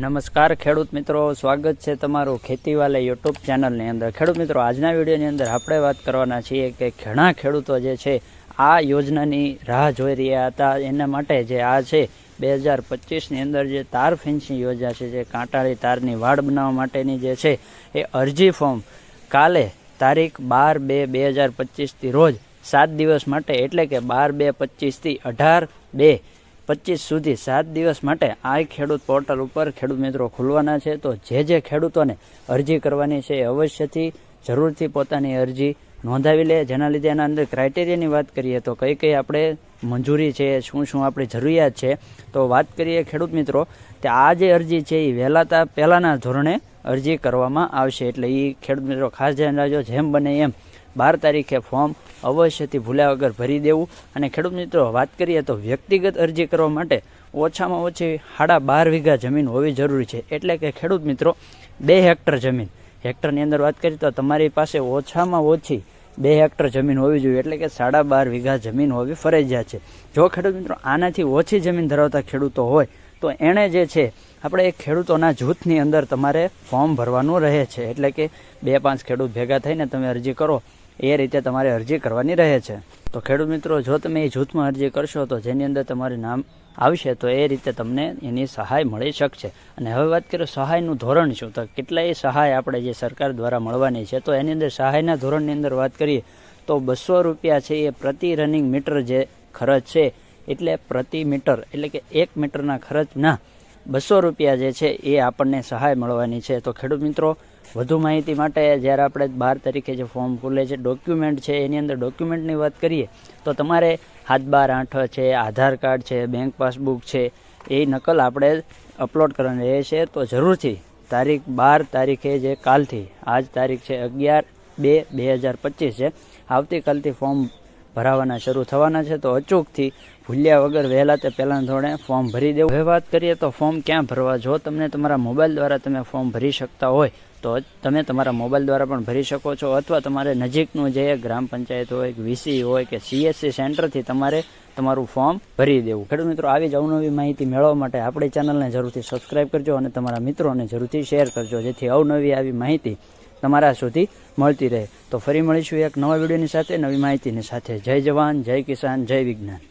નમસ્કાર ખેડૂત મિત્રો, સ્વાગત છે તમારું ખેતીવાલે યુટ્યુબ ચેનલની અંદર. ખેડૂત મિત્રો, આજના વિડીયોની અંદર આપણે વાત કરવાના છીએ કે ઘણા ખેડૂતો જે છે, આ યોજનાની રાહ જોઈ રહ્યા હતા. એના માટે જે આ છે, બે હજાર પચીસની અંદર જે તાર ફેન્સિંગ યોજના છે, જે કાંટાળી તારની વાડ બનાવવા માટેની જે છે, એ અરજી ફોર્મ કાલે તારીખ બાર બે બે હજાર પચીસથી રોજ સાત દિવસ માટે, એટલે કે બાર બે પચીસથી અઢાર બે પચીસ સુધી સાત દિવસ માટે આ ખેડૂત પોર્ટલ ઉપર ખેડૂત મિત્રો ખુલવાના છે. તો જે જે ખેડૂતોને અરજી કરવાની છે એ અવશ્યથી જરૂરથી પોતાની અરજી નોંધાવી લે. જેના લીધે એના અંદર ક્રાઇટેરિયાની વાત કરીએ તો કઈ કઈ આપણે મંજૂરી છે, શું શું આપણી જરૂરિયાત છે. તો વાત કરીએ ખેડૂત મિત્રો તે આ જે અરજી છે એ વહેલાતા પહેલાંના ધોરણે અરજી કરવામાં આવશે. એટલે એ ખેડૂત મિત્રો ખાસ ધ્યાન રાખજો. જેમ બને એમ બાર તારીખે ફોર્મ અવશ્યથી ભૂલ્યા વગર ભરી દેવું. અને ખેડૂત મિત્રો, વાત કરીએ તો વ્યક્તિગત અરજી કરવા માટે ઓછામાં ઓછી સાડા બાર વીઘા જમીન હોવી જરૂરી છે. એટલે કે ખેડૂત મિત્રો, બે હેક્ટર જમીન. હેક્ટરની અંદર વાત કરીએ તો તમારી પાસે ઓછામાં ઓછી બે હેક્ટર જમીન હોવી જોઈએ. એટલે કે સાડા બાર વીઘા જમીન હોવી ફરજિયાત છે. જો ખેડૂત મિત્રો આનાથી ઓછી જમીન ધરાવતા ખેડૂતો હોય, તો એણે જે છે, આપણે એ ખેડૂતોના જૂથની અંદર તમારે ફોર્મ ભરવાનું રહે છે. એટલે કે બે પાંચ ખેડૂત ભેગા થઈને તમે અરજી કરો. એ રીતે તમારે અરજી કરવાની રહે છે. તો ખેડૂત મિત્રો, જો તમે એ જૂથમાં અરજી કરશો, તો જેની અંદર તમારું નામ આવશે, તો એ રીતે તમને એની સહાય મળી શકશે. અને હવે વાત કરીએ સહાયનું ધોરણ શું? તો કેટલાય સહાય આપણે જે સરકાર દ્વારા મળવાની છે, તો એની અંદર સહાયના ધોરણની અંદર વાત કરીએ, તો બસો રૂપિયા છે એ પ્રતિ રનિંગ મીટર જે ખર્ચ છે, એટલે પ્રતિ મીટર એટલે કે એક મીટરના ખર્ચના બસો રૂપિયા જે છે એ આપણને સહાય મળવાની છે. તો ખેડૂત મિત્રો વધુ માહિતી માટે જ્યારે આપણે બાર તારીખે જે ફોર્મ ખુલે છે ડોક્યુમેન્ટ છે, એની અંદર ડોક્યુમેન્ટની વાત કરીએ, તો તમારે હાથ બાર આઠ છે, આધાર કાર્ડ છે બેંક પાસબુક છે, એ નકલ આપણે અપલોડ કરવાની રહે છે. તો જરૂરથી તારીખ બાર તારીખે જે કાલથી, આજ તારીખ છે અગિયાર બે બે હજાર પચીસ છે, આવતીકાલથી ફોર્મ ભરાવાના શરૂ થવાના છે, તો અચૂકથી ભૂલ્યા વગર વહેલા તે પહેલાં ધોરણે ફોર્મ ભરી દેવું. હવે વાત કરીએ તો ફોર્મ ક્યાં ભરવા? જો તમને તમારા મોબાઈલ દ્વારા તમે ફોર્મ ભરી શકતા હોય, તો તમે તમારા મોબાઈલ દ્વારા પણ ભરી શકો છો, અથવા તમારે નજીકનું જે ગ્રામ પંચાયત હોય વીસી હોય કે સીએસસી સેન્ટરથી તમારે તમારું ફોર્મ ભરી દેવું. ખેડૂત મિત્રો, આવી જ અવનવી માહિતી મેળવવા માટે આપણી ચેનલને જરૂરથી સબસ્ક્રાઈબ કરજો અને તમારા મિત્રોને જરૂરથી શેર કરજો, જેથી અવનવી આવી માહિતી તમારા સુધી મળતી રહે. તો ફરી મળીશું એક નવા વિડીયોની સાથે, નવી માહિતીની સાથે. જય જવાન, જય કિસાન, જય વિજ્ઞાન.